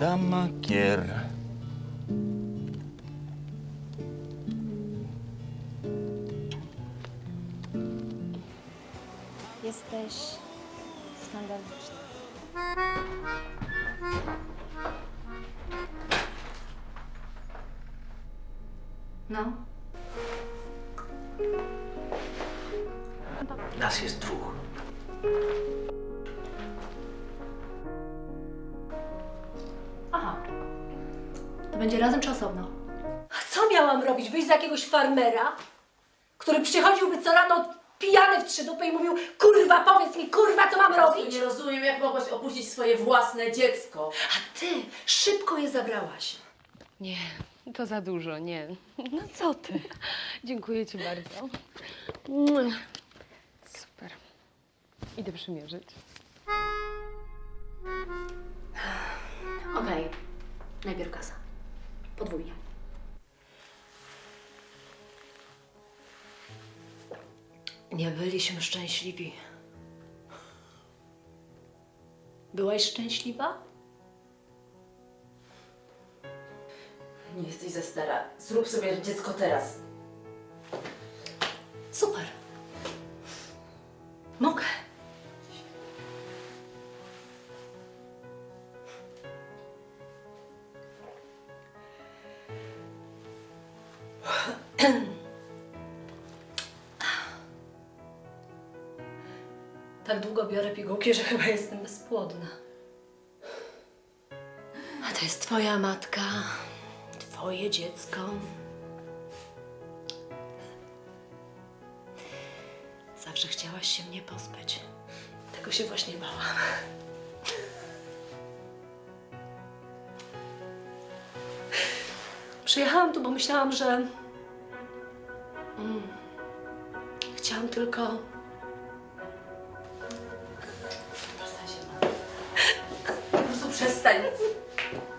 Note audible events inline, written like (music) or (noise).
Dama gier. Jesteś skandaliczny. No, Nas jest dwóch. aha. To będzie razem czy osobno? A co miałam robić? Wyjść za jakiegoś farmera, który przychodziłby co rano pijany w trzy dupy i mówił kurwa, powiedz mi, kurwa? Nie rozumiem, jak mogłaś opuścić swoje własne dziecko. A ty szybko je zabrałaś. Nie, to za dużo, nie. No co ty? Dziękuję ci bardzo. Super. Idę przymierzyć. Okej, najpierw kasa. Podwójnie. Nie byliśmy szczęśliwi. Byłaś szczęśliwa? Nie jesteś za stara. Zrób sobie dziecko teraz. Super. Mogę. (clears throat) Tak długo biorę pigułki, że chyba jestem bezpłodna. A to jest twoja matka, twoje dziecko. Zawsze chciałaś się mnie pozbyć. Tego się właśnie bałam. Przyjechałam tu, bo myślałam, że. Mm, chciałam tylko. Перестань.